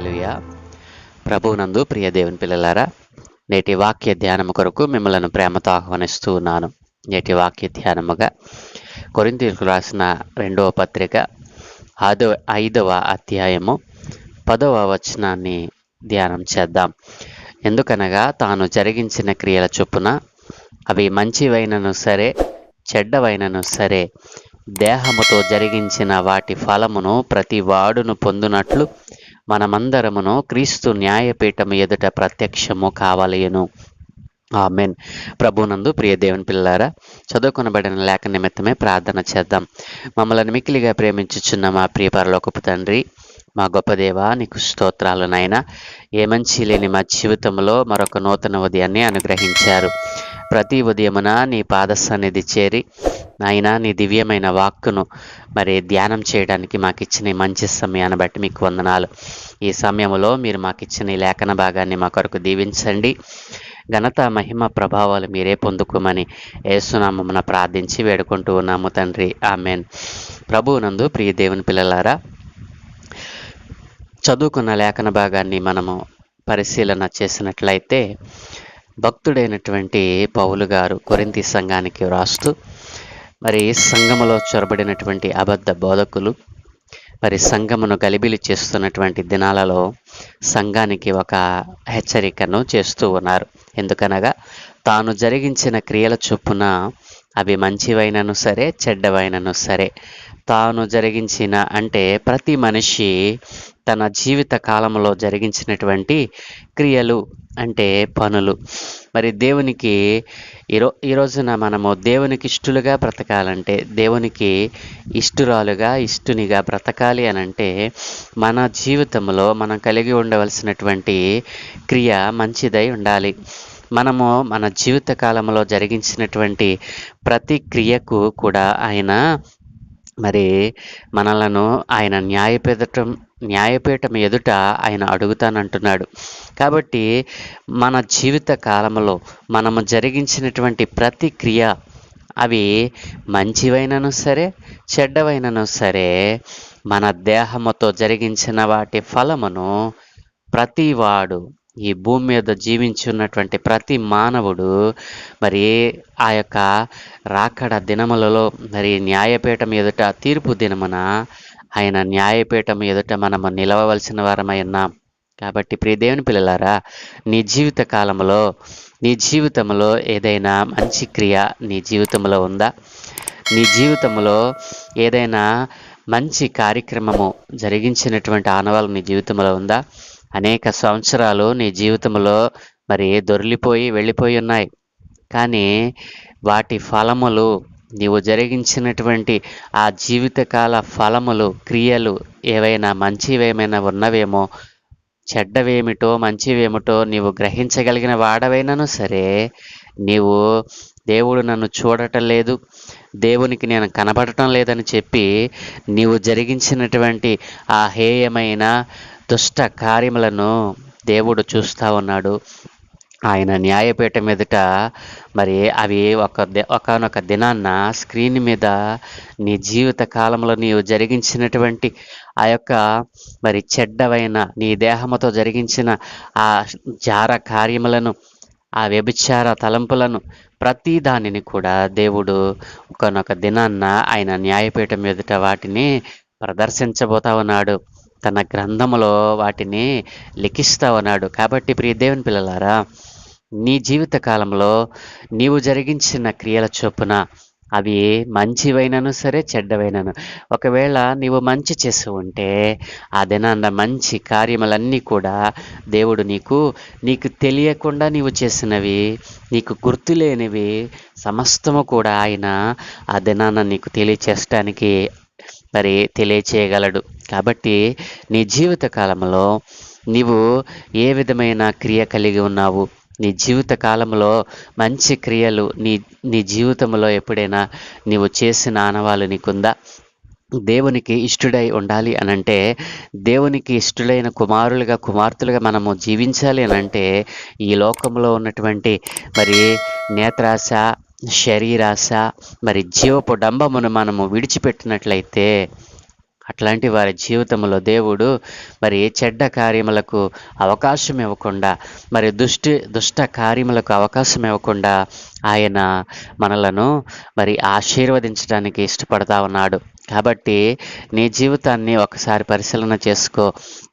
హల్లెలూయ. ప్రభునందు ప్రియ దేవుని పిల్లలారా నేటి వాక్య ధ్యానము కొరకు మిమ్మల్ని ప్రేమతో ఆహ్వానిస్తూ ఉన్నాను. నేటి వాక్య ధ్యానముగా కొరింతీలకు రాసిన రెండవ పత్రిక ఆదో ఐదవ అధ్యాయము పదవ వచనాన్ని ధ్యానం చేద్దాం. ఎందుకనగా తాను జరిగించిన క్రియల చొప్పున అవి మంచివైనను సరే చెడ్డవైనను సరే దేహముతో జరిగించిన వాటి ఫలమును ప్రతి వాడును పొందునట్లు మనమందరమును క్రీస్తు న్యాయపీఠము ఎదుట ప్రత్యక్షము కావలయను ఆమెన్. ప్రభునందు ప్రియ దేవుని పిల్లారా చదువుకొనబడిన లేఖ నిమిత్తమే ప్రార్థన చేద్దాం. మమ్మల్ని మిక్కిలిగా ప్రేమించుచున్న మా ప్రియ పరలోకపు తండ్రి మా గొప్ప దేవ నీకు స్తోత్రాలు నాయన. ఏ మంచి లేని మా జీవితంలో మరొక నూతన ఉదయాన్ని అనుగ్రహించారు. ప్రతి ఉదయమున నీ పాద సన్నిధి చేరి నాయన నీ దివ్యమైన వాక్కును మరి ధ్యానం చేయడానికి మాకు ఇచ్చిన మంచి సమయాన్ని బట్టి మీకు వందనాలు. ఈ సమయంలో మీరు మాకు ఇచ్చిన లేఖన భాగాన్ని మా కొరకు దీవించండి. ఘనత మహిమ ప్రభావాలు మీరే పొందుకోమని ఏసునామమున ప్రార్థించి వేడుకుంటూ ఉన్నాము తండ్రి. ఆమెన్. ప్రభువునందు ప్రియ దేవుని పిల్లలారా చదువుకున్న లేఖన భాగాన్ని మనము పరిశీలన చేసినట్లయితే భక్తుడైనటువంటి పౌలు గారు కొరింతి సంఘానికి వ్రాస్తూ మరి సంఘములో చొరబడినటువంటి అబద్ధ బోధకులు మరి సంఘమును గలిబిలి చేస్తున్నటువంటి దినాలలో సంఘానికి ఒక హెచ్చరికను చేస్తూ ఉన్నారు. ఎందుకనగా తాను జరిగించిన క్రియల చొప్పున అవి మంచివైనను సరే చెడ్డవైనను సరే. తాను జరిగించిన అంటే ప్రతి మనిషి తన జీవిత కాలంలో జరిగించినటువంటి క్రియలు అంటే పనులు. మరి దేవునికి ఈరో ఈ రోజున మనము దేవునికి ఇష్టలుగా బ్రతకాలంటే దేవునికి ఇష్టురాలుగా ఇష్టునిగా బ్రతకాలి అని అంటే మన జీవితంలో మనం కలిగి ఉండవలసినటువంటి క్రియ మంచిదై ఉండాలి. మనము మన జీవిత కాలంలో జరిగించినటువంటి ప్రతి క్రియకు కూడా ఆయన మరి మనలను ఆయన న్యాయపీఠం న్యాయపీఠం ఎదుట ఆయన అడుగుతానంటున్నాడు. కాబట్టి మన జీవిత కాలంలో మనము జరిగించినటువంటి ప్రతి క్రియ అవి మంచివైనను సరే చెడ్డవైనను సరే మన దేహముతో జరిగించిన వాటి ఫలమును ప్రతివాడు ఈ భూమి మీద జీవించున్నటువంటి ప్రతి మానవుడు మరి ఆ యొక్క రాకడ దినములలో మరి న్యాయపీఠం ఎదుట తీర్పు దినమున ఆయన న్యాయపీఠం ఎదుట మనము నిలవవలసిన వారమై ఉన్నాం. కాబట్టి ప్రియ దేవుని పిల్లలారా నీ జీవిత కాలంలో నీ జీవితంలో ఏదైనా మంచి క్రియ నీ జీవితంలో ఉందా? నీ జీవితంలో ఏదైనా మంచి కార్యక్రమము జరిగించినటువంటి ఆనవాళ్ళు నీ జీవితంలో ఉందా? అనేక సంవత్సరాలు నీ జీవితంలో మరి దొరిలిపోయి వెళ్ళిపోయి ఉన్నాయి. కానీ వాటి ఫలములు నీవు జరిగించినటువంటి ఆ జీవితకాల ఫలములు క్రియలు ఏవైనా మంచివేమైనా ఉన్నవేమో చెడ్డవేమిటో మంచివేమిటో నీవు గ్రహించగలిగిన వాడవైనను సరే. నీవు దేవుడు నన్ను చూడటం లేదు దేవునికి నేను కనబడటం లేదని చెప్పి నీవు జరిగించినటువంటి ఆ హేయమైన దుష్ట కార్యములను దేవుడు చూస్తూ ఉన్నాడు. ఆయన న్యాయపీఠం ఎదుట మరి అవి ఒక ఒకనొక దినాన్న స్క్రీన్ మీద నీ జీవిత కాలంలో నీవు జరిగించినటువంటి ఆ యొక్క మరి చెడ్డవైన నీ దేహముతో జరిగించిన ఆ జార కార్యములను ఆ వ్యభిచార తలంపులను ప్రతి దానిని కూడా దేవుడు ఒకనొక దినాన్న ఆయన న్యాయపీఠం ఎదుట వాటిని ప్రదర్శించబోతా ఉన్నాడు. తన గ్రంథములో వాటిని లిఖిస్తా ఉన్నాడు. కాబట్టి ప్రియ దేవుని పిల్లలారా నీ జీవిత కాలంలో నీవు జరిగించిన క్రియల చొప్పున అవి మంచివైనను సరే చెడ్డవైనను. ఒకవేళ నీవు మంచి చేసి ఉంటే ఆ దినాన్న మంచి కార్యములన్నీ కూడా దేవుడు నీకు నీకు తెలియకుండా నీవు చేసినవి నీకు గుర్తులేనివి సమస్తము కూడా ఆయన ఆ దినాన్న నీకు తెలియచేయడానికి మరి తెలియచేయగలడు. కాబట్టి నీ జీవిత కాలంలో నీవు ఏ విధమైన క్రియ కలిగి ఉన్నావు? నీ జీవిత కాలంలో మంచి క్రియలు నీ నీ జీవితంలో ఎప్పుడైనా నీవు చేసిన ఆనవాళ్ళు నీకుందా? దేవునికి ఇష్టడై ఉండాలి అనంటే దేవునికి ఇష్టడైన కుమారులుగా కుమార్తెలుగా మనము జీవించాలి అని అంటే ఈ లోకంలో ఉన్నటువంటి మరి నేత్రాశ శరీరాశ మరి జీవపు డంబమును మనము విడిచిపెట్టినట్లయితే అట్లాంటి వారి జీవితంలో దేవుడు మరి చెడ్డ కార్యములకు అవకాశం ఇవ్వకుండా మరి దుష్టి దుష్ట కార్యములకు అవకాశం ఇవ్వకుండా ఆయన మనలను మరి ఆశీర్వదించడానికి ఇష్టపడతా ఉన్నాడు. కాబట్టి నీ జీవితాన్ని ఒకసారి పరిశీలన చేసుకో.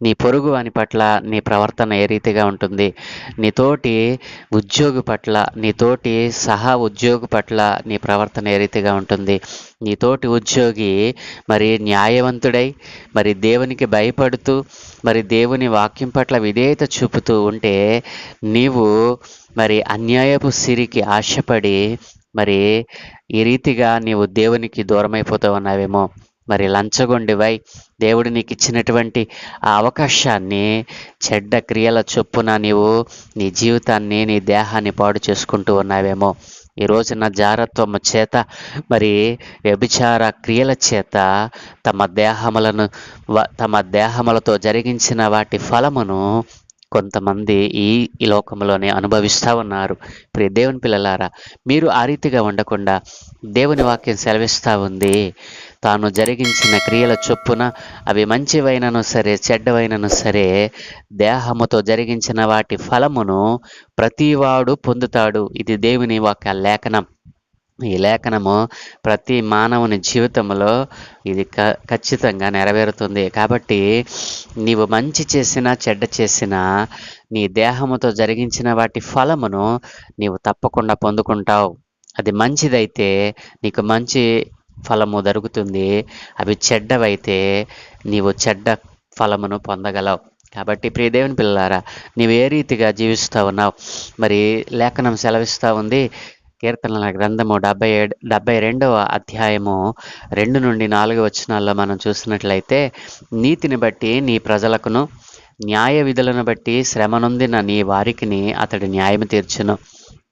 నీ పొరుగు వాని పట్ల నీ ప్రవర్తన ఏ రీతిగా ఉంటుంది? నీ తోటి ఉద్యోగి పట్ల నీ తోటి సహా ఉద్యోగి పట్ల నీ ప్రవర్తన ఏ రీతిగా ఉంటుంది? నీ తోటి ఉద్యోగి మరి న్యాయవంతుడై మరి దేవునికి భయపడుతూ మరి దేవుని వాక్యం పట్ల విధేయత చూపుతూ ఉంటే నీవు మరి అన్యాయపు సిరికి ఆశపడి మరి ఈ రీతిగా నీవు దేవునికి దూరమైపోతూ ఉన్నావేమో మరి లంచగొండివై దేవుడు నీకు ఇచ్చినటువంటి ఆ అవకాశాన్ని చెడ్డ క్రియల చొప్పున నీవు నీ జీవితాన్ని నీ దేహాన్ని పాడు చేసుకుంటూ ఉన్నావేమో. ఈ రోజున జారత్వము చేత మరి వ్యభిచార క్రియల చేత తమ దేహములను తమ దేహములతో జరిగించిన వాటి ఫలమును కొంతమంది ఈ ఈ లోకంలోనే అనుభవిస్తూ ఉన్నారు. ప్రియ దేవుని పిల్లలారా మీరు ఆ రీతిగా ఉండకుండా దేవుని వాక్యం సెలవిస్తూ ఉంది. తాను జరిగించిన క్రియల చొప్పున అవి మంచివైనను సరే చెడ్డవైనను సరే దేహముతో జరిగించిన వాటి ఫలమును ప్రతివాడు పొందుతాడు. ఇది దేవుని వాక్య లేఖనం. ఈ లేఖనము ప్రతి మానవుని జీవితంలో ఇది క ఖచ్చితంగా నెరవేరుతుంది. కాబట్టి నీవు మంచి చేసినా చెడ్డ చేసినా నీ దేహముతో జరిగించిన వాటి ఫలమును నీవు తప్పకుండా పొందుకుంటావు. అది మంచిదైతే నీకు మంచి ఫలము దొరుకుతుంది. అవి చెడ్డవైతే నీవు చెడ్డ ఫలమును పొందగలవు. కాబట్టి ప్రియ దేవుని నీవు ఏ రీతిగా జీవిస్తూ ఉన్నావు? మరి లేఖనం సెలవిస్తూ ఉంది కీర్తనల గ్రంథము డెబ్బై ఏడు డెబ్బై రెండవ అధ్యాయము రెండు నుండి నాలుగు వచనాల్లో మనం చూసినట్లయితే నీతిని బట్టి నీ ప్రజలకును న్యాయ విధులను బట్టి శ్రమనొందిన నీ వారికిని అతడు న్యాయం తీర్చును.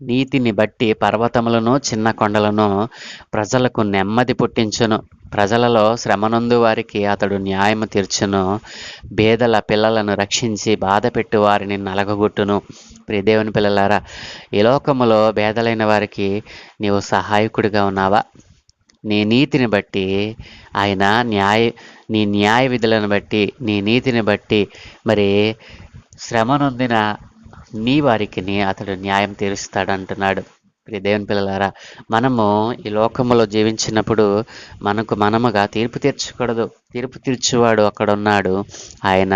నీతిని బట్టి పర్వతములను చిన్న కొండలను ప్రజలకు నెమ్మది పుట్టించును. ప్రజలలో శ్రమనందు వారికి అతడు న్యాయము తీర్చును. బేదల పిల్లలను రక్షించి బాధపెట్టు వారిని నలగగొట్టును. ప్రియదేవుని పిల్లలారా ఈ లోకములో బేదలైన వారికి నీవు సహాయకుడిగా ఉన్నావా? నీ నీతిని బట్టి ఆయన న్యాయ నీ న్యాయ విధులను బట్టి నీ నీతిని బట్టి మరి శ్రమనొందిన నీ వారికి అతడు న్యాయం తీరుస్తాడు అంటున్నాడు ప్రియ దేవుని పిల్లలారా మనము ఈ లోకములో జీవించినప్పుడు మనకు మనముగా తీర్పు తీర్చకూడదు. తీర్పు తీర్చువాడు అక్కడ ఉన్నాడు ఆయన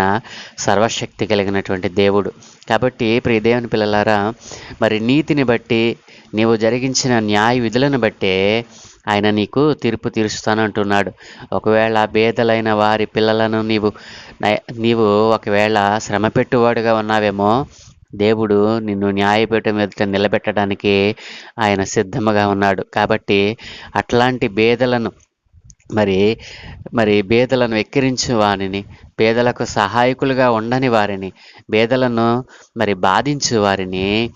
సర్వశక్తి కలిగినటువంటి దేవుడు. కాబట్టి ప్రియ దేవుని పిల్లలారా మరి నీతిని బట్టి నీవు జరిగించిన న్యాయ విధులను బట్టే ఆయన నీకు తీర్పు తీరుస్తాను అంటున్నాడు ఒకవేళ బేదలైన వారి పిల్లలను నీవు నీవు ఒకవేళ శ్రమ పెట్టువాడుగా ఉన్నావేమో దేవుడు నిన్ను న్యాయపీఠం వెళ్తే నిలబెట్టడానికి ఆయన సిద్ధముగా ఉన్నాడు. కాబట్టి అట్లాంటి బేదలను మరి మరి బేదలను వెక్కిరించు వారిని పేదలకు సహాయకులుగా ఉండని వారిని బేదలను మరి బాధించు వారిని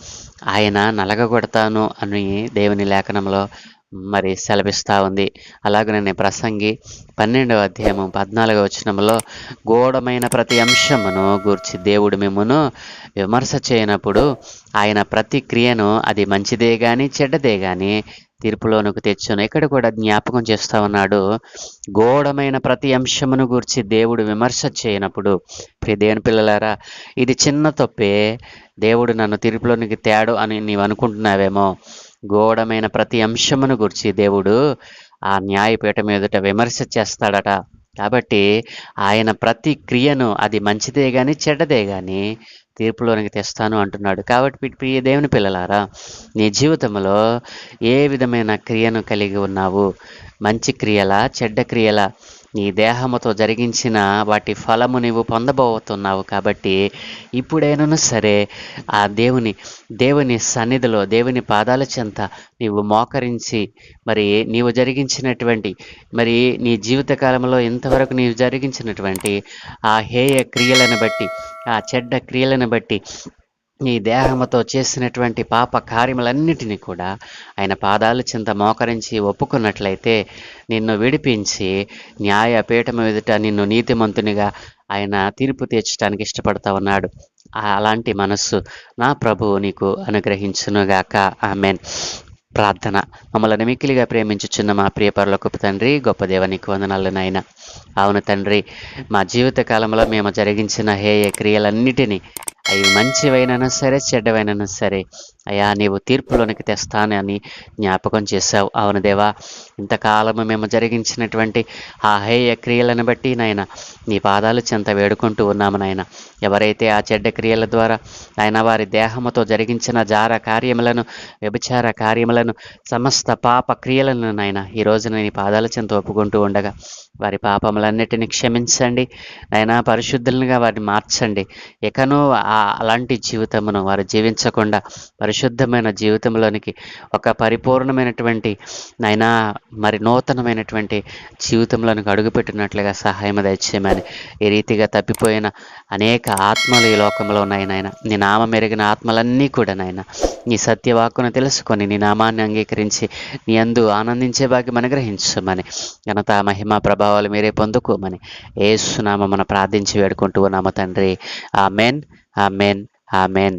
ఆయన నలగగొడతాను అని దేవుని లేఖనంలో మరి సెలవిస్తూ ఉంది. అలాగనే ప్రసంగి పన్నెండవ అధ్యాయము పద్నాలుగవ వచనంలో గూఢమైన ప్రతి అంశమును గూర్చి దేవుడు మిమ్మను విమర్శ చేయనప్పుడు ఆయన ప్రతి క్రియను అది మంచిదే కానీ చెడ్డదే కానీ తీర్పులోనికి తెచ్చును. ఇక్కడ కూడా జ్ఞాపకం చేస్తూ ఉన్నాడు. గోడమైన ప్రతి అంశమును గూర్చి దేవుడు విమర్శ చేయనప్పుడు ప్రియ దేవుని పిల్లలారా ఇది చిన్న తప్పే. దేవుడు నన్ను తీర్పులోనికి తేడు అని నీవు అనుకుంటున్నావేమో. గోడమైన ప్రతి అంశమును గురించి దేవుడు ఆ న్యాయపీఠం ఎదుట విమర్శ చేస్తాడట. కాబట్టి ఆయన ప్రతి క్రియను అది మంచిదే కానీ చెడ్డదే కానీ తీర్పులోనికి తెస్తాను అంటున్నాడు. కాబట్టి పి- ప్రియ దేవుని పిల్లలారా నీ జీవితంలో ఏ విధమైన క్రియను కలిగి ఉన్నావు? మంచి క్రియలా చెడ్డ క్రియలా? నీ దేహముతో జరిగించిన వాటి ఫలము నీవు పొందబోతున్నావు కాబట్టి ఇప్పుడైనను సరే ఆ దేవుని దేవుని సన్నిధిలో దేవుని పాదాల చెంత నీవు మోకరించి మరి నీవు జరిగించినటువంటి మరి నీ జీవితకాలంలో ఇంతవరకు నీవు జరిగించినటువంటి ఆ హేయ క్రియలను బట్టి ఆ చెడ్డ క్రియలను బట్టి నీ దేహముతో చేసినటువంటి పాప కార్యములన్నిటినీ కూడా ఆయన పాదాల చింత మోకరించి ఒప్పుకున్నట్లయితే నిన్ను విడిపించి న్యాయపీఠం ఎదుట నిన్ను నీతిమంతునిగా ఆయన తీర్పు తీర్చడానికి ఇష్టపడతా ఉన్నాడు. అలాంటి మనస్సు నా ప్రభువు నీకు అనుగ్రహించునుగాక. ఆమెన్. ప్రార్థన. మమ్మల్ని మిక్కిలిగా ప్రేమించుచున్న మా ప్రియపరులకు తండ్రి గొప్ప దేవానికి వందనాలు నాయన. అవును తండ్రి మా జీవిత కాలంలో మేము జరిగించిన హేయ క్రియలన్నిటినీ అవి మంచివైనను సరే చెడ్డవైనను సరే. అయ్యా నీవు తీర్పులోనికి తెస్తానని జ్ఞాపకం చేశావు. అవును దేవా ఇంతకాలము మేము జరిగించినటువంటి ఆ హేయ క్రియలను బట్టి నాయన నీ పాదాలు చెంత వేడుకుంటూ ఉన్నాము నాయన. ఎవరైతే ఆ చెడ్డ క్రియల ద్వారా ఆయన వారి దేహముతో జరిగించిన జార కార్యములను వ్యభిచార కార్యములను సమస్త పాప క్రియలను నాయన ఈ రోజున నీ పాదాల చెంత ఒప్పుకుంటూ ఉండగా వారి పాపములన్నిటిని క్షమించండి. నాయనా పరిశుద్ధులుగా వారిని మార్చండి. ఇకను అలాంటి జీవితమును వారు జీవించకుండా పరిశుద్ధమైన జీవితంలోనికి ఒక పరిపూర్ణమైనటువంటి నైనా మరి నూతనమైనటువంటి జీవితంలోనికి అడుగుపెట్టినట్లుగా సహాయం దయచేయమని ఈ రీతిగా తప్పిపోయిన అనేక ఆత్మలు ఈ లోకంలో ఉన్నాయి నాయన. నీ నామం ఎరిగిన ఆత్మలన్నీ కూడా నాయన నీ సత్యవాక్కును తెలుసుకొని నీ నామాన్ని అంగీకరించి నీ అందు ఆనందించే భాగ్యం అనుగ్రహించమని ఘనత మహిమ ప్రభావాలు మీరే పొందుకోమని ఏసునామమున ప్రార్థించి వేడుకుంటూ ఉన్నాము తండ్రి. ఆ మెన్ ఆ మెన్ ఆ మెన్